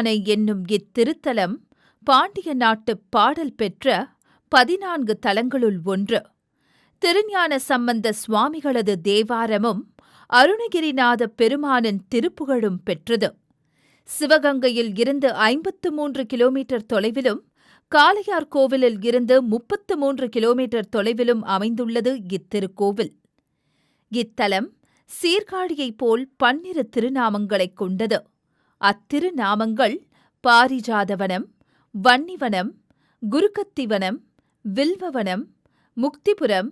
பெருமானை என்னும் இத்திருத்தலம் பாண்டிய நாட்டுப் பாடல் பெற்ற பதினான்கு தலங்களுள் ஒன்று. திருஞான சம்பந்த சுவாமிகளது தேவாரமும் அருணகிரிநாதப் பெருமானின் திருப்புகழும் பெற்றது. சிவகங்கையில் இருந்து ஐம்பத்து மூன்று கிலோமீட்டர் தொலைவிலும் காளையார் கோவிலில் இருந்து முப்பத்து மூன்று கிலோமீட்டர் தொலைவிலும் அமைந்துள்ளது இத்திருக்கோவில். இத்தலம் சீர்காழியைப் போல் பன்னிரு திருநாமங்களைக் கொண்டது. அத்திருநாமங்கள் பாரிஜாதவனம் வன்னிவனம் குருக்கத்திவனம் வில்வவனம் முக்திபுரம்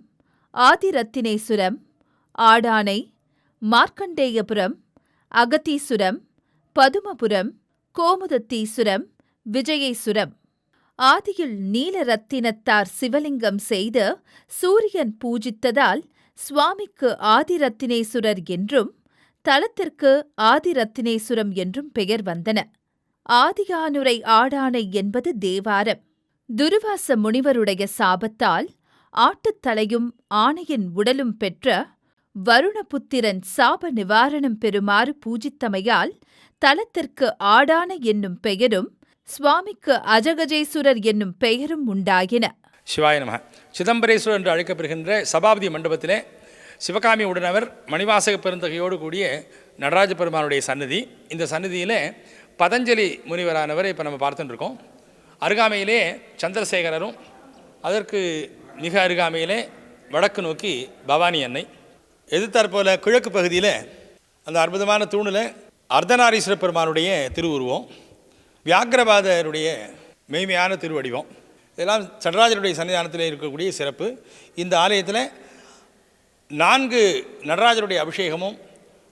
ஆதிரத்தினேசுரம் ஆடானை மார்க்கண்டேயபுரம் அகத்தீசுரம் பதுமபுரம் கோமுதத்தீசுரம் விஜயேசுரம் ஆதியில் நீலரத்தினத்தார் சிவலிங்கம் செய்து சூரியன் பூஜித்ததால் சுவாமிக்கு ஆதிரத்தினேசுரர் என்றும் தலத்திற்கு ஆதிரத்தினேசுரம் என்றும் பெயர் வந்தன. ஆதியானுரை ஆடானை என்பது தேவாரம். துருவாச முனிவருடைய சாபத்தால் ஆட்டுத்தலையும் ஆணையின் உடலும் பெற்ற வருணபுத்திரன் சாப நிவாரணம் பெறுமாறு பூஜித்தமையால் தலத்திற்கு ஆடான என்னும் பெயரும் சுவாமிக்கு அஜகஜேசுரர் என்னும் பெயரும் உண்டாயின. சிவாய நம. சிதம்பரேஸ்வரர் என்று அழைக்கப்படுகின்ற சபாபதி மண்டபத்திலே சிவகாமி உடனவர் மணிவாசக பெருந்தகையோடு கூடிய நடராஜ பெருமானுடைய சன்னதி இந்த சன்னதியில் பதஞ்சலி முனிவரானவரை இப்போ நம்ம பார்த்துட்டுருக்கோம். அருகாமையிலே சந்திரசேகரரும் அதற்கு மிக அருகாமையிலே வடக்கு நோக்கி பவானி அன்னை. எதிர்த்தாற்போல கிழக்கு பகுதியில் அந்த அற்புதமான தூணில் அர்த்தநாரீஸ்வர பெருமானுடைய திருவுருவம் வியாக்கிரபாதருடைய மெய்மையான திருவடிவம். இதெல்லாம் சடராஜருடைய சன்னிதானத்தில் இருக்கக்கூடிய சிறப்பு. இந்த ஆலயத்தில் நான்கு நடராஜருடைய அபிஷேகமும்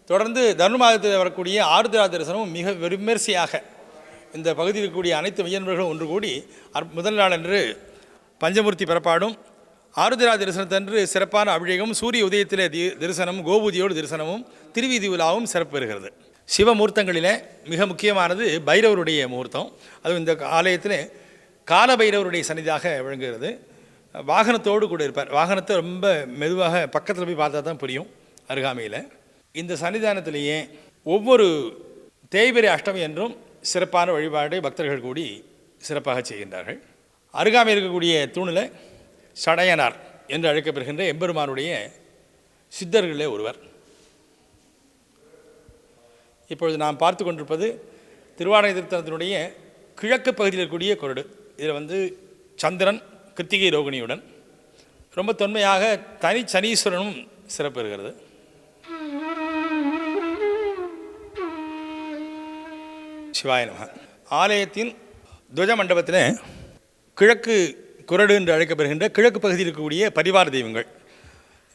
தொடர்ந்து தர்மமாதத்தில் வரக்கூடிய ஆருத்ரா தரிசனமும் மிக விமரிசையாக இந்த பகுதியில் இருக்கக்கூடிய அனைத்து மையன்பர்களும் ஒன்று கூடி முதல் நாள் அன்று பஞ்சமூர்த்தி பிறப்பாடும் ஆருத்ரா தரிசனத்தன்று சிறப்பான அபிஷேகம் சூரிய உதயத்திலே தி தரிசனமும் கோபூதியோடு தரிசனமும் திருவீதி உலாவும் சிறப்பு பெறுகிறது. சிவமூர்த்தங்களில் மிக முக்கியமானது பைரவருடைய முகூர்த்தம் அதுவும் இந்த ஆலயத்தில் கால பைரவருடைய சன்னிதாக விளங்குகிறது. வாகனத்தோடு கூட இருப்பார். வாகனத்தை ரொம்ப மெதுவாக பக்கத்தில் போய் பார்த்தா தான் புரியும் அருகாமையில். இந்த சன்னிதானத்திலேயே ஒவ்வொரு தேய்பிரை அஷ்டமி என்றும் சிறப்பான வழிபாடு பக்தர்கள் கூடி சிறப்பாக செய்கின்றார்கள். அருகாமையில் இருக்கக்கூடிய தூணில் சடையனார் என்று அழைக்கப்படுகின்ற எம்பெருமானுடைய சித்தர்களிலே ஒருவர். இப்பொழுது நாம் பார்த்து கொண்டிருப்பது திருவாரணை திருத்தலத்தினுடைய கிழக்கு பகுதியில் இருக்கக்கூடிய கொரடு இதில் வந்து சந்திரன் கிருத்திகை ரோகிணியுடன் ரொம்ப தொன்மையாக தனி சனீஸ்வரனும் சிறப்பெறுகிறது. சிவாய நம ஆலயத்தின் துவஜ மண்டபத்தில் கிழக்கு குரடு என்று அழைக்கப்படுகின்ற கிழக்கு பகுதியில் இருக்கக்கூடிய பரிவார தெய்வங்கள்.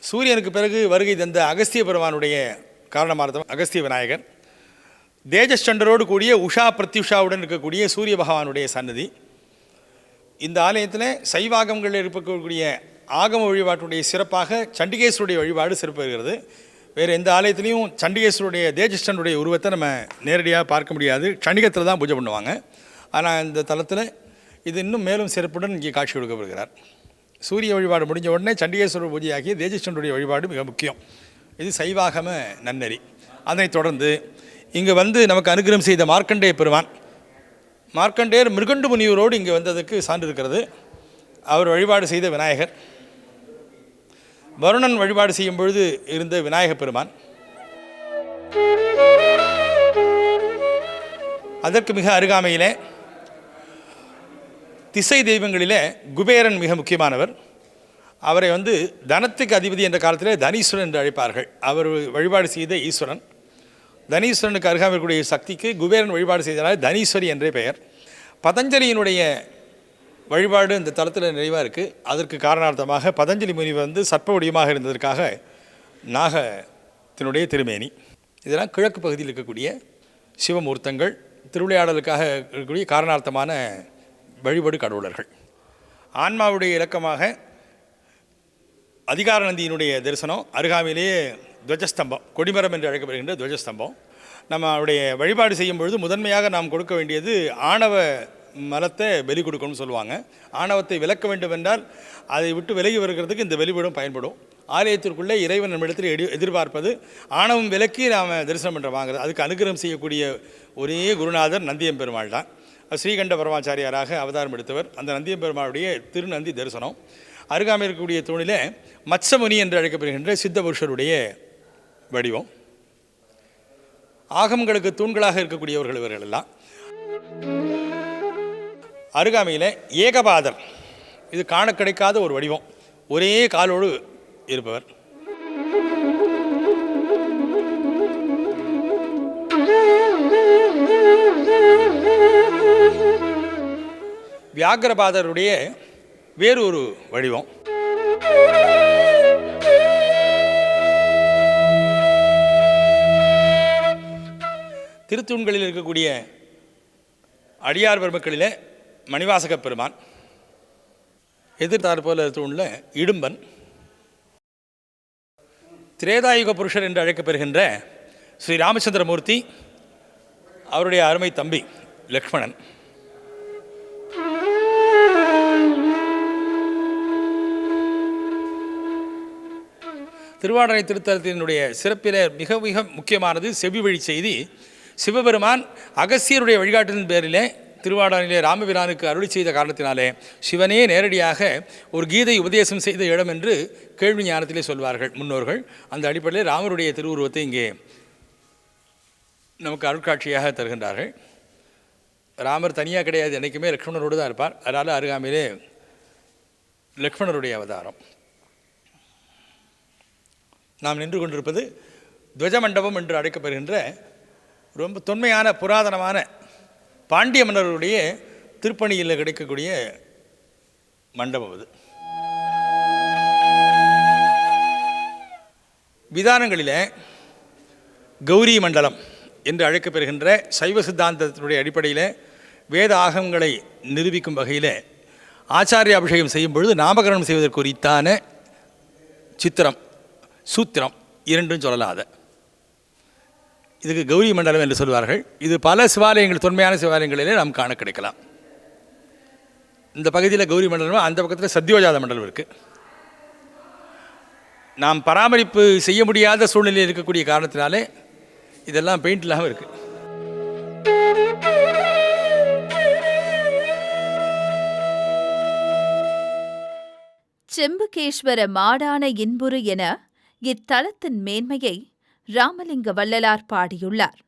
சூரியனுக்கு பிறகு வருகை தந்த அகஸ்திய பெருமானுடைய காரணமார்த்தம் அகஸ்திய விநாயகர். தேஜஸ்டண்டரோடு கூடிய உஷா பிரத்யுஷாவுடன் இருக்கக்கூடிய சூரிய பகவானுடைய சன்னதி இந்த ஆலயத்தில் சைவாகங்களில் இருக்கக்கூடிய ஆகம வழிபாட்டுடைய சிறப்பாக சண்டிகேஸ்வருடைய வழிபாடு சிறப்பு இருக்கிறது. வேறு எந்த ஆலயத்துலேயும் சண்டிகேஸ்வருடைய தேஜஸ்டனுடைய உருவத்தை நம்ம நேரடியாக பார்க்க முடியாது. சண்டிகத்தில் தான் பூஜை பண்ணுவாங்க. ஆனால் இந்த தலத்தில் இது இன்னும் மேலும் சிறப்புடன் இங்கே காட்சி கொடுக்கப்படுகிறார். சூரிய வழிபாடு முடிஞ்ச உடனே சண்டிகேஸ்வரர் பூஜையாகிய தேஜஸ்டனுடைய வழிபாடு மிக முக்கியம். இது சைவாகம நன்னெறி. அதனைத் தொடர்ந்து இங்கே வந்து நமக்கு அனுகிரகம் செய்த மார்க்கண்டேய பெருமான் மார்க்கண்டேயர் மிருகண்டு முனிவரோடு இங்கே வந்ததுக்கு சான்று இருக்கிறது. அவர் வழிபாடு செய்த விநாயகர். வருணன் வழிபாடு செய்யும் பொழுது இருந்த விநாயகப் பெருமான். அதற்கு மிக அருகாமையிலே திசை தெய்வங்களிலே குபேரன் மிக முக்கியமானவர். அவரை வந்து தனத்துக்கு அதிபதி என்ற காலத்திலே தனீஸ்வரன் என்று அழைப்பார்கள். அவர் வழிபாடு செய்த ஈஸ்வரன். தனீஸ்வரனுக்கு அருகாமல் இருக்கக்கூடிய சக்திக்கு குபேரன் வழிபாடு செய்தனால் தனீஸ்வரி என்றே பெயர். பதஞ்சலியினுடைய வழிபாடு இந்த தளத்தில் நிறைவாக இருக்குது அதற்கு காரணார்த்தமாக பதஞ்சலி முனி வந்து சர்ப்ப வடிவமாக இருந்ததற்காக நாகத்தினுடைய திருமேனி. இதெல்லாம் கிழக்கு பகுதியில் இருக்கக்கூடிய சிவமூர்த்தங்கள் திருவிளையாடலுக்காக இருக்கக்கூடிய காரணார்த்தமான வழிபாடு கடவுளர்கள். ஆன்மாவுடைய இலக்கமாக அதிகாரநந்தியினுடைய தரிசனம் அருகாமையிலேயே துவஜஸ்தம்பம் கொடிமரம் என்று அழைக்கப்படுகின்ற துவஜஸ்தம்பம். நம்ம அவருடைய வழிபாடு செய்யும் பொழுது முதன்மையாக நாம் கொடுக்க வேண்டியது ஆணவ மரத்தை வெளி கொடுக்கணும்னு சொல்லுவாங்க. ஆணவத்தை விலக்க வேண்டும் என்றால் அதை விட்டு விலகி வருகிறதுக்கு இந்த பலிபீடம் பயன்படும். ஆலயத்திற்குள்ளே இறைவன் நம்மிடத்தில் எடி எதிர்பார்ப்பது ஆணவம் விலக்கி நாம் தரிசனம் பண்ணுற வாங்குறது அதுக்கு அனுகிரகம் செய்யக்கூடிய ஒரே குருநாதர் நந்தியம் பெருமாள் தான். ஸ்ரீகண்ட பரமாச்சாரியாராக அவதாரம் எடுத்தவர். அந்த நந்தியம் பெருமாளுடைய திருநந்தி தரிசனம். அருகாமையில் இருக்கக்கூடிய தூணிலே மத்சமுனி என்று அழைக்கப்படுகின்ற சித்த புருஷருடைய வடிவம். ஆகமங்களுக்கு தூண்களாக இருக்கக்கூடியவர்கள் இவர்கள் எல்லாம் அருகாமையில் ஏகபாதர். இது காண கிடைக்காத ஒரு வடிவம். ஒரே காலோடு இருப்பவர். வியாகரபாதருடைய வேறு ஒரு வடிவம். திருத்தூண்களில் இருக்கக்கூடிய அடியார் பெருமக்களிலே மணிவாசக பெருமான் எதிர்த்தார் போல தூணில் இடும்பன் திரேதாயுக புருஷர் என்று அழைக்கப்பெறுகின்ற ஸ்ரீ ராமச்சந்திரமூர்த்தி அவருடைய அருமை தம்பி லக்ஷ்மணன். திருவாடனை திருத்தலத்தினுடைய சிறப்பில் மிக மிக முக்கியமானது செவி வழி செய்தி சிவபெருமான் அகசியருடைய வழிகாட்டின் பேரிலே திருவாடானிலே ராமபிரானுக்கு அருளி செய்த காரணத்தினாலே சிவனே நேரடியாக ஒரு கீதை உபதேசம் செய்த இடம் என்று கேள்வி ஞானத்திலே சொல்வார்கள் முன்னோர்கள். அந்த அடிப்படையில் ராமருடைய திருவுருவத்தை இங்கே நமக்கு அருட்காட்சியாக தருகின்றார்கள். ராமர் தனியாக கிடையாது என்றைக்குமே லக்ஷ்மணரோடு தான் இருப்பார். அதனால் அருகாமையிலே லக்ஷ்மணருடைய அவதாரம். நாம் நின்று கொண்டிருப்பது துவஜ மண்டபம் என்று அழைக்கப்படுகின்ற ரொம்ப தொன்மையான புராதனமான பாண்டிய மன்னர்களுடைய திருப்பணியில் கிடைக்கக்கூடிய மண்டபம் அது. விதானங்களில் கௌரி மண்டலம் என்று அழைக்கப்பெறுகின்ற சைவ சித்தாந்தத்தினுடைய அடிப்படையில் வேத ஆகங்களை நிரூபிக்கும் வகையில் ஆச்சாரிய அபிஷேகம் செய்யும் பொழுது நாமகரணம் செய்வதற்குரித்தான சித்திரம் சூத்திரம் இரண்டும் சொல்லலாம் அதை இதுக்கு கௌரி மண்டலம் என்று சொல்வார்கள். இது பல சிவாலயங்கள் தொன்மையான சிவாலயங்களிலே நாம் காண கிடைக்கலாம். இந்த பகுதியில் கௌரி மண்டலம் அந்த பக்கத்தில் சத்யோஜாத மண்டலம் இருக்குது நாம் பராமரிப்பு செய்ய முடியாத சூழ்நிலையில் இருக்கக்கூடிய காரணத்தினாலே இதெல்லாம் பெயிண்ட் இல்லாமல் இருக்குது செம்புகேஸ்வர மாடான இன்புறு என இத்தலத்தின் மேன்மையை ராமலிங்க வள்ளலார் பாடியுள்ளார்.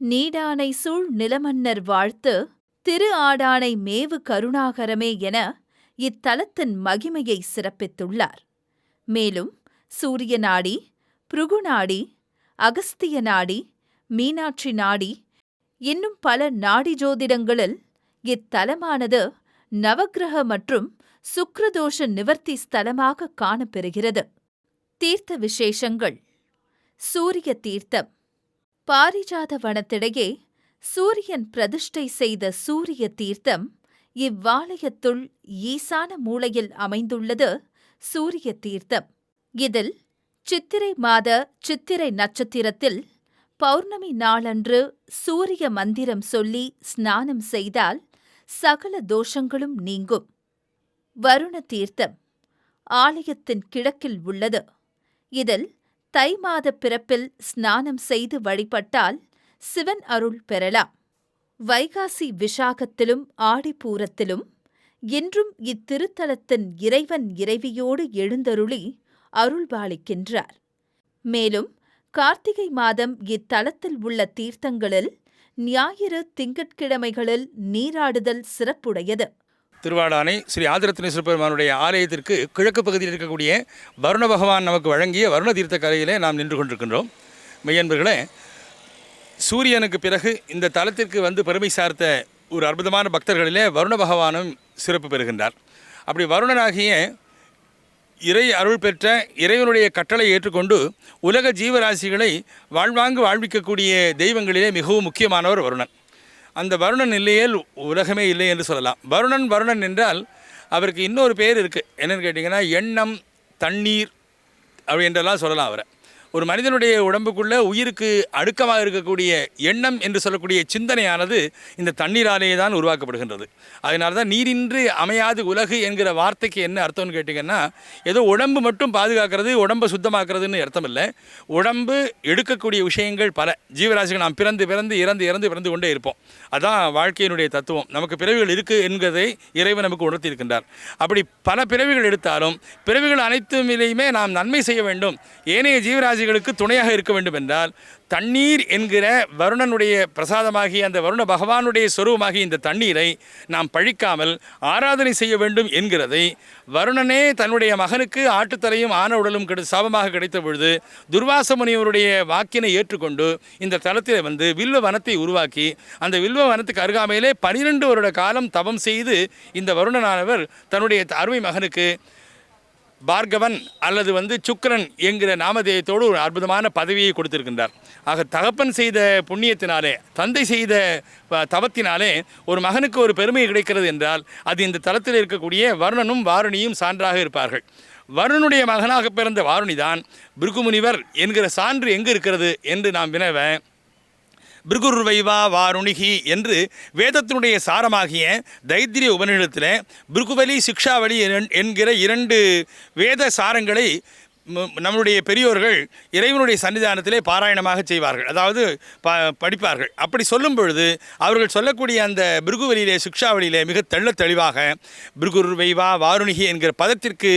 நீடானை சூழ் நிலமன்னர் வாழ்த்து திரு ஆடானை மேவு கருணாகரமே என இத்தலத்தின் மகிமையை சிறப்பித்துள்ளார். மேலும் சூரிய நாடி புருகு நாடி அகஸ்திய நாடி மீனாட்சி நாடி இன்னும் பல நாடி ஜோதிடங்களில் இத்தலமானது நவக்கிரக மற்றும் சுக்ரதோஷ நிவர்த்தி ஸ்தலமாக காணப்பெறுகிறது. தீர்த்த விசேஷங்கள். சூரிய தீர்த்தம். பாரிஜாத வனத்திடையே சூரியன் பிரதிஷ்டை செய்த சூரிய தீர்த்தம் இவ்வாலயத்துள் ஈசான மூலையில் அமைந்துள்ளது சூரிய தீர்த்தம். இதில் சித்திரை மாத சித்திரை நட்சத்திரத்தில் பௌர்ணமி நாளன்று சூரிய மந்திரம் சொல்லி ஸ்நானம் செய்தால் சகல தோஷங்களும் நீங்கும். வருண தீர்த்தம் ஆலயத்தின் கிழக்கில் உள்ளது. இதில் தை மாத பிறப்பில் ஸ்நானம் செய்து வழிபட்டால் சிவன் அருள் பெறலாம். வைகாசி விஷாகத்திலும் ஆடிப்பூரத்திலும் இன்றும் இத்திருத்தலத்தின் இறைவன் இறைவியோடு எழுந்தருளி அருள்பாலிக்கின்றார் மேலும் கார்த்திகை மாதம் இத்தலத்தில் உள்ள தீர்த்தங்களில் ஞாயிறு திங்கட்கிழமைகளில் நீராடுதல் சிறப்புடையது. திருவாடானை ஸ்ரீ ஆதிரத்னேஸ்வர பெருமானுடைய ஆலயத்திற்கு கிழக்கு பகுதியில் இருக்கக்கூடிய வருண பகவான் நமக்கு வழங்கிய வருண தீர்த்த கரையிலே நாம் நின்று கொண்டிருக்கின்றோம். மெய்யன்பர்களே சூரியனுக்கு பிறகு இந்த தலத்திற்கு வந்து பெருமை சார்த்த ஒரு அற்புதமான பக்தர்களிலே வருண பகவானும் சிறப்பு பெறுகின்றார். அப்படி வருணனாகிய இறை அருள் பெற்ற இறைவனுடைய கட்டளை ஏற்றுக்கொண்டு உலக ஜீவராசிகளை வாழ்வாங்கு வாழ்விக்கக்கூடிய தெய்வங்களிலே மிகவும் முக்கியமானவர் வருணன். அந்த வருணன் இல்லையேல் உலகமே இல்லை என்று சொல்லலாம். வருணன் வருணன் என்றால் அவருக்கு இன்னொரு பேர் இருக்குது என்னென்னு கேட்டிங்கன்னா எண்ணம் தண்ணீர் அப்படி என்றெல்லாம் சொல்லலாம் அவரை. ஒரு மனிதனுடைய உடம்புக்குள்ளே உயிருக்கு அடுக்கமாக இருக்கக்கூடிய எண்ணம் என்று சொல்லக்கூடிய சிந்தனையானது இந்த தண்ணீராலேயே தான் உருவாக்கப்படுகின்றது. அதனால தான் நீரின்றி அமையாது உலகு என்கிற வார்த்தைக்கு என்ன அர்த்தம்னு கேட்டிங்கன்னா ஏதோ உடம்பு மட்டும் பாதுகாக்கிறது உடம்பை சுத்தமாக்குறதுன்னு அர்த்தம் இல்லை உடம்பு எடுக்கக்கூடிய விஷயங்கள் பல. ஜீவராசிகள் நாம் பிறந்து பிறந்து இறந்து இறந்து பிறந்து கொண்டே இருப்போம். அதான் வாழ்க்கையினுடைய தத்துவம். நமக்கு பிறவிகள் இருக்குது என்கிறதை இறைவன் நமக்கு உணர்த்தி இருக்கின்றார் அப்படி பல பிறவிகள் எடுத்தாலும் பிறவிகள் அனைத்துமிலேயுமே நாம் நன்மை செய்ய வேண்டும். ஏனைய ஜீவராசிகளுக்கு துணையாக இருக்க வேண்டும் என்றால் தண்ணீர் என்கிற வருணனுடைய பிரசாதமாகிய அந்த வருண பகவானுடைய சொருவமாகிய இந்த தண்ணீரை நாம் பழிக்காமல் ஆராதனை செய்ய வேண்டும் என்கிறதை வருணனே தன்னுடைய மகனுக்கு ஆட்டுத்தலையும் ஆன உடலும் கிடை சாபமாக கிடைத்த பொழுது துர்வாச முனிவருடைய வாக்கினை ஏற்றுக்கொண்டு இந்த தலத்தில் வந்து வில்வ வனத்தை உருவாக்கி அந்த வில்வ வனத்துக்கு அருகாமையிலே பனிரெண்டு வருட காலம் தவம் செய்து இந்த வருணனானவர் தன்னுடைய அருமை மகனுக்கு பார்கவன் அல்லது வந்து சுக்கிரன் என்கிற நாமதேயத்தோடு ஒரு அற்புதமான பதவியை கொடுத்திருக்கின்றார். ஆக தகப்பன் செய்த புண்ணியத்தினாலே தந்தை செய்த ப- தவத்தினாலே ஒரு மகனுக்கு ஒரு பெருமை கிடைக்கிறது என்றால் அது இந்த தலத்தில் இருக்கக்கூடிய வருணனும் வாருணியும் சான்றாக இருப்பார்கள். வருணனுடைய மகனாக பிறந்த வாருணி தான் பிருகுமுனிவர் என்கிற சான்று எங்கு இருக்கிறது என்று நாம் வினவேன் பிருகுர்வைவா வாருணிகி என்று வேதத்தினுடைய சாரமாகிய தைத்திரிய உபநிடத்தில் பிருகுவலி சிக்ஷாவளி என்- என்கிற இரண்டு வேத சாரங்களை நம்மளுடைய நம்முடைய பெரியோர்கள் இறைவனுடைய சன்னிதானத்திலே பாராயணமாக செய்வார்கள். அதாவது ப படிப்பார்கள். அப்படி சொல்லும் பொழுது அவர்கள் சொல்லக்கூடிய அந்த பிருகுவலியிலே சிக்ஷாவளியிலே மிக தெள்ள தெளிவாக பிருகுர் வைவா வாருணிகி என்கிற பதத்திற்கு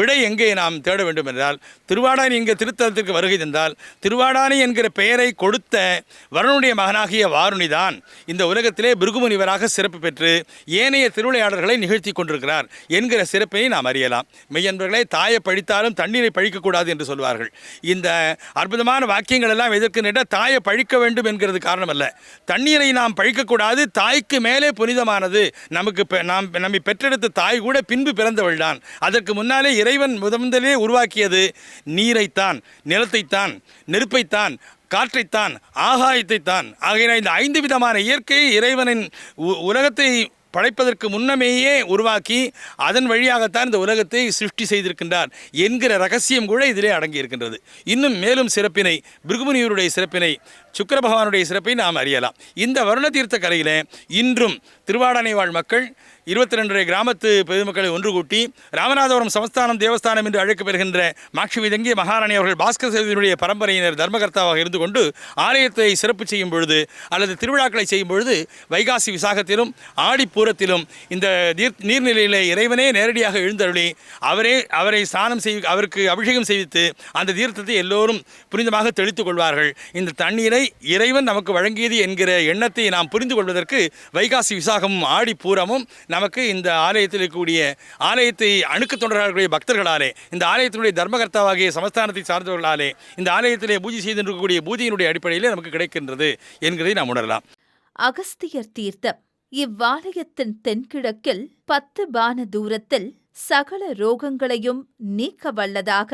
விடை எங்கே நாம் தேட வேண்டும் என்றால் திருவாடானி என்கிற திருத்தலத்திற்கு வருகை தந்தால் திருவாடானி என்கிற பெயரை கொடுத்த வருணுடைய மகனாகிய வாருணிதான் இந்த உலகத்திலே பிருகுமுனிவராக சிறப்பு பெற்று ஏனைய திருவிளையாடல்களை நிகழ்த்தி கொண்டிருக்கிறார் என்கிற சிறப்பை நாம் அறியலாம். மெய்யன்பர்களே தாயை பழித்தாலும் தண்ணீரை பழிக்கக்கூடாது என்று சொல்வார்கள். இந்த அற்புதமான வாக்கியங்கள் எல்லாம் எதற்கு நின்ற தாயை பழிக்க வேண்டும் என்கிறது காரணம் அல்ல தண்ணீரை நாம் பழிக்கக்கூடாது தாய்க்கு மேலே புனிதமானது. நமக்கு நாம் நம்மை பெற்றெடுத்த தாய் கூட பின்பு பிறந்தவள் தான் அதற்கு முன்னாலே இறைவன் முதலே உருவாக்கியது நீரைத்தான் நிலத்தைத்தான் நெருப்பைத்தான் காற்றைத்தான் ஆகாயத்தைத்தான். ஆகையினால் இந்த ஐந்து விதமான இயற்கையை இறைவனின் உ- உலகத்தை படைப்பதற்கு முன்னமேயே உருவாக்கி அதன் வழியாகத்தான் இந்த உலகத்தை சிருஷ்டி செய்திருக்கின்றார் என்கிற ரகசியம் கூட இதிலே அடங்கியிருக்கின்றது. இன்னும் மேலும் சிறப்பினை பிருகுமுனியூருடைய சிறப்பினை சுக்கர பகவானுடைய சிறப்பை நாம் அறியலாம். இந்த வருண தீர்த்த கரையிலே இன்றும் திருவாடானை வாழ் மக்கள் இருபத்தி ரெண்டரை கிராமத்து பொதுமக்களை ஒன்று கூட்டி ராமநாதபுரம் சமஸ்தானம் தேவஸ்தானம் என்று அழைக்கப்படுகின்ற மாட்சி விதங்கி மகாராணி அவர்கள் பாஸ்கர் சேதுவினுடைய பரம்பரையினர் தர்மகர்த்தாவாக இருந்து கொண்டு ஆலயத்தை சிறப்பு செய்யும் பொழுது அல்லது திருவிழாக்களை செய்யும் பொழுது வைகாசி விசாகத்திலும் ஆடிப்பூரத்திலும் இந்த நீர் நீர்நிலையிலே இறைவனே நேரடியாக எழுந்தருளி அவரே அவரை ஸ்நானம் செய் அவருக்கு அபிஷேகம் செய்வித்து அந்த தீர்த்தத்தை எல்லோரும் புனிதமாக தெளித்துக் கொள்வார்கள். இந்த தண்ணீரை இறைவன் நமக்கு வழங்கியது என்கிற எண்ணத்தை நாம் புரிந்து கொள்வதற்கு வைகாசி விசாகமும் ஆடிப்பூரமும் நமக்கு இந்த ஆலயத்தில் இருக்கக்கூடிய ஆலயத்தை அணுக்கு தொண்டர்களுடைய பக்தர்களாலே இந்த ஆலயத்தினுடைய தர்மகர்த்தாவாகிய சமஸ்தானத்தை சார்ந்தவர்களாலே இந்த ஆலயத்திலே பூஜை செய்து இருக்கக்கூடிய பூஜையினுடைய அடிப்படையிலே நமக்கு கிடைக்கின்றது என்கிறதை நாம் உணரலாம். அகஸ்தியர் தீர்த்தம். இவ்வாலயத்தின் தென்கிழக்கில் பத்து பான தூரத்தில் சகல ரோகங்களையும் நீக்க வல்லதாக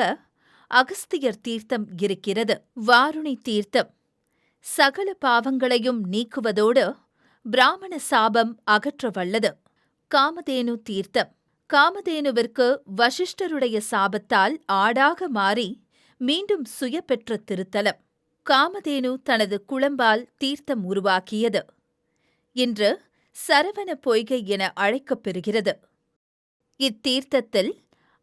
அகஸ்தியர் தீர்த்தம் இருக்கிறது. வாருணி தீர்த்தம். சகல பாவங்களையும் நீக்குவதோடு பிராமண சாபம் அகற்ற வல்லது காமதேனு தீர்த்தம். காமதேனுவிற்கு வசிஷ்டருடைய சாபத்தால் ஆடாக மாறி மீண்டும் சுய பெற்ற திருத்தலம். காமதேனு தனது குளம்பால் தீர்த்தம் உருவாக்கியது. இன்று சரவண பொய்கை என அழைக்கப்பெறுகிறது. இத்தீர்த்தத்தில்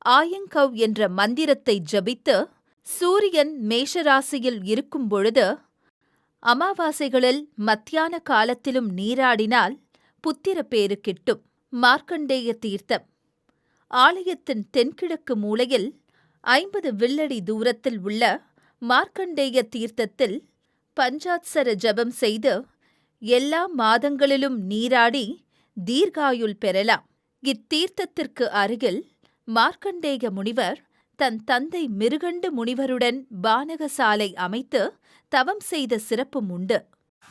ஆயங்கவ் என்ற மந்திரத்தை ஜபித்து சூரியன் மேஷராசியில் இருக்கும் பொழுது அமாவாசைகளில் மத்தியான காலத்திலும் நீராடினால் புத்திர பேரு கிட்டும். மார்க்கண்டேய தீர்த்தம். ஆலயத்தின் தென்கிழக்கு மூலையில் ஐம்பது வில்லடி தூரத்தில் உள்ள மார்க்கண்டேய தீர்த்தத்தில் பஞ்சாட்சர ஜபம் செய்து எல்லா மாதங்களிலும் நீராடி தீர்காயுள் பெறலாம். இத்தீர்த்தத்திற்கு அருகில் மார்க்கண்டேய முனிவர் தன் தந்தை மிருகண்டு முனிவருடன் பானகசாலை அமைத்து தவம் செய்த சிறப்பும் உண்டு.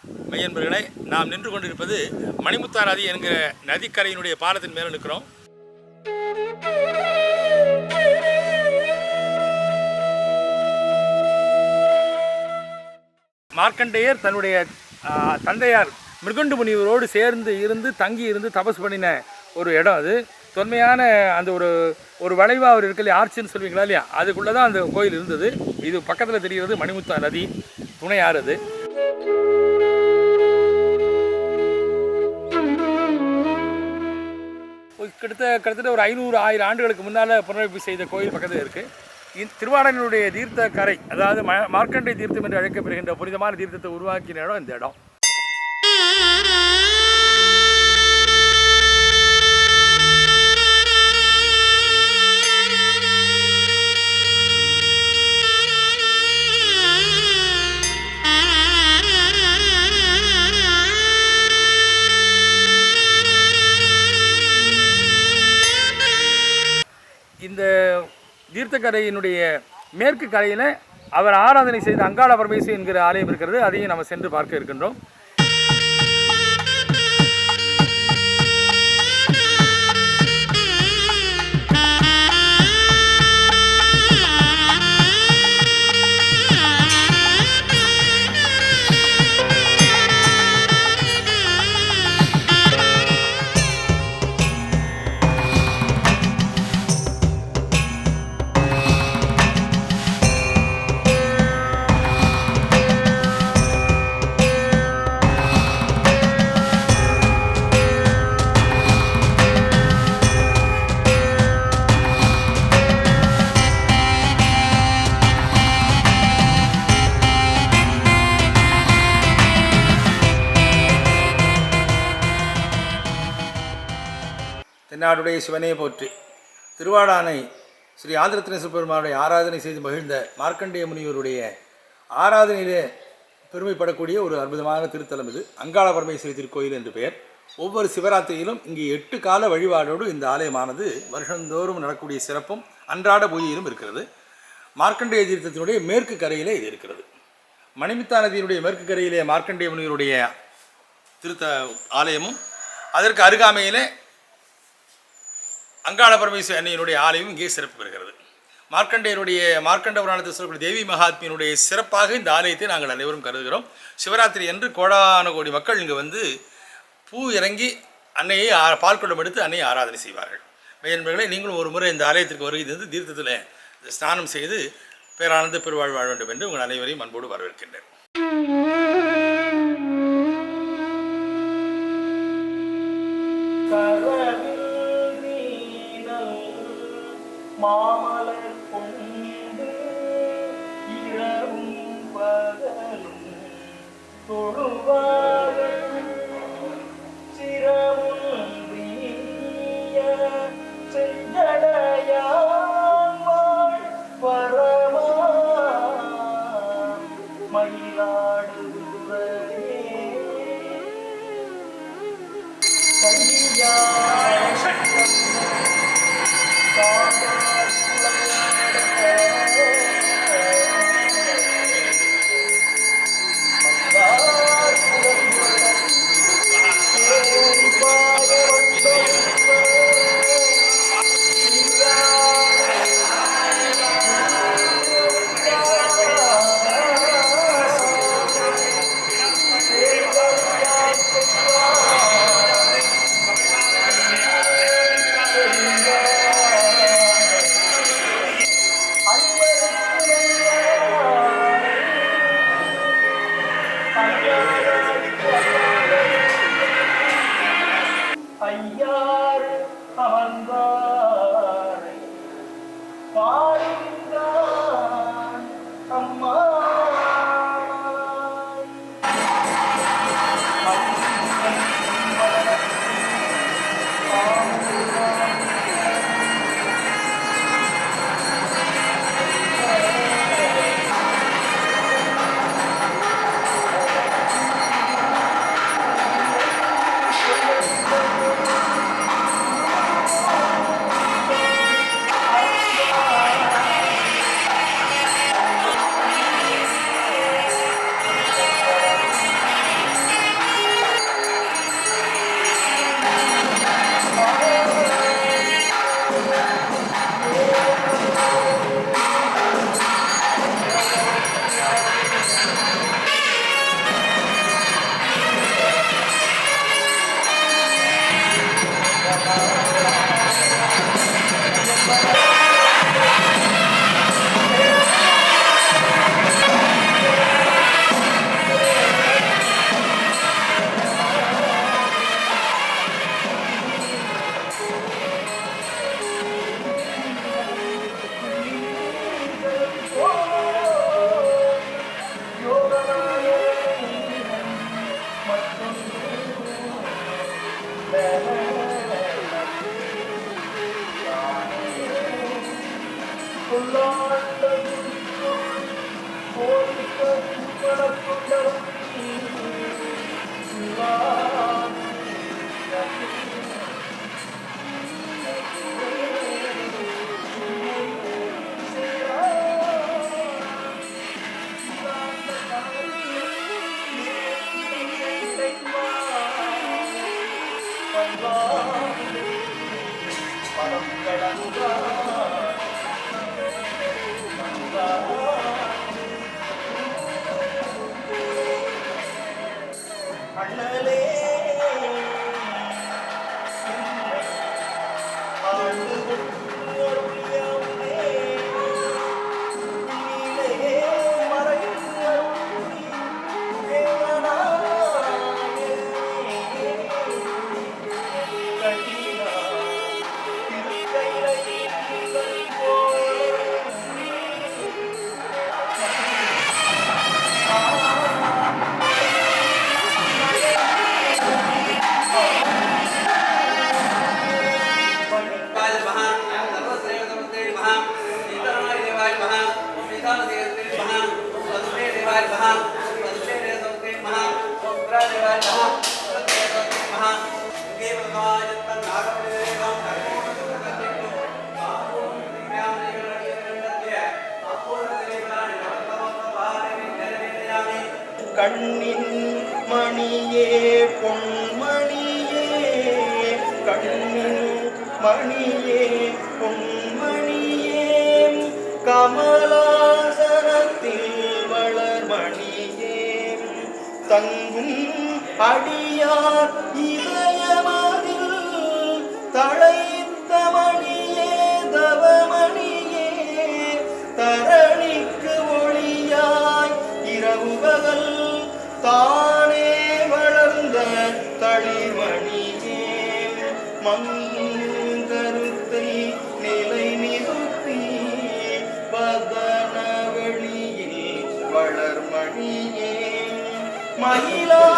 மையன்பர்களே நாம் நின்று கொண்டிருப்பது மணிமுத்தா நதி என்கிற நதிக்கரையினுடைய பாலத்தின் மேலே நிற்கிறோம். மார்க்கண்டேயர் தன்னுடைய தந்தையார் மிருகண்டு முனிவரோடு சேர்ந்து இருந்து தங்கி இருந்து தபஸ் பண்ணின ஒரு இடம் அது. தொன்மையான அந்த ஒரு ஒரு வளைவாக ஒரு இருக்கலையே இல்லையா ஆர்ச்சுன்னு சொல்லுவீங்களா இல்லையா? அதுக்குள்ளே தான் அந்த கோயில் இருந்தது. இது பக்கத்தில் தெரிகிறது மணிமுத்தா நதி துணை ஆறு அது கிட்டத்தட்ட கிட்டத்தட்ட ஒரு ஐநூறு ஆயிரம் ஆண்டுகளுக்கு முன்னால் புனரமைப்பு செய்த கோயில் பக்கத்தில் இருக்குது திருவாடனுடைய தீர்த்த கரை அதாவது ம மார்க்கண்டை தீர்த்தம் என்று அழைக்கப்படுகின்ற புனிதமான தீர்த்தத்தை உருவாக்கின இடம் இந்த இடம். தீர்த்தக்கரையினுடைய மேற்கு கரையில் அவர் ஆராதனை செய்த அங்காள பரமேசு என்கிற ஆலயம் இருக்கிறது அதையும் நம்ம சென்று பார்க்க இருக்கின்றோம். நாடுடைய சிவனே போற்றி. திருவாடானை ஸ்ரீ ஆந்திரத்தினேஸ்வர ஆராதனை செய்து மகிழ்ந்த மார்க்கண்டேய முனிவருடைய ஆராதனையிலே பெருமைப்படக்கூடிய ஒரு அற்புதமான திருத்தலம் இது. அங்காள பரமேஸ்வரி திருக்கோயில் என்று பெயர். ஒவ்வொரு சிவராத்திரியிலும் இங்கே எட்டு கால வழிபாடோடு இந்த ஆலயமானது வருஷந்தோறும் நடக்கக்கூடிய சிறப்பும் அன்றாட பூஜையிலும் இருக்கிறது. மார்க்கண்டேய தீர்த்தத்தினுடைய மேற்கு கரையிலே இது இருக்கிறது. மணிமித்தா நதியினுடைய மேற்கு கரையிலே மார்க்கண்டேய முனிவருடைய திருத்த ஆலயமும் அதற்கு அருகாமையிலே அங்காள பரமேஸ்வரி அன்னையினுடைய ஆலயம் இங்கே சிறப்பு பெறுகிறது. மார்க்கண்டையனுடைய மார்க்கண்ட புராணத்தில் சொல்லக்கூடிய தேவி மகாத்மியினுடைய சிறப்பாக இந்த ஆலயத்தை நாங்கள் அனைவரும் கருதுகிறோம். சிவராத்திரி என்று கோடான கோடி மக்கள் இங்கே வந்து பூ இறங்கி அன்னையை ஆ- பால்குடம் எடுத்து அன்னையை ஆராதனை செய்வார்கள். மையன்பர்களே நீங்களும் ஒரு முறை இந்த ஆலயத்திற்கு வருகை தந்து தீர்த்தத்தில் ஸ்நானம் செய்து பேரானந்த பெருவாழ் வாழ வேண்டும் என்று உங்கள் அனைவரையும் அன்போடு வரவேற்கின்றேன். மாமலர் கொண்டு இரவும் பகலும் தொழுவார். early கண்ணின் மணியே பொன்மணியே. கண்ணின் மணியே பொன்மணியே. கமலாசனத்தில் வளர்மணியே தங்கும் அடியார் இதயமதில் தலை 满意了。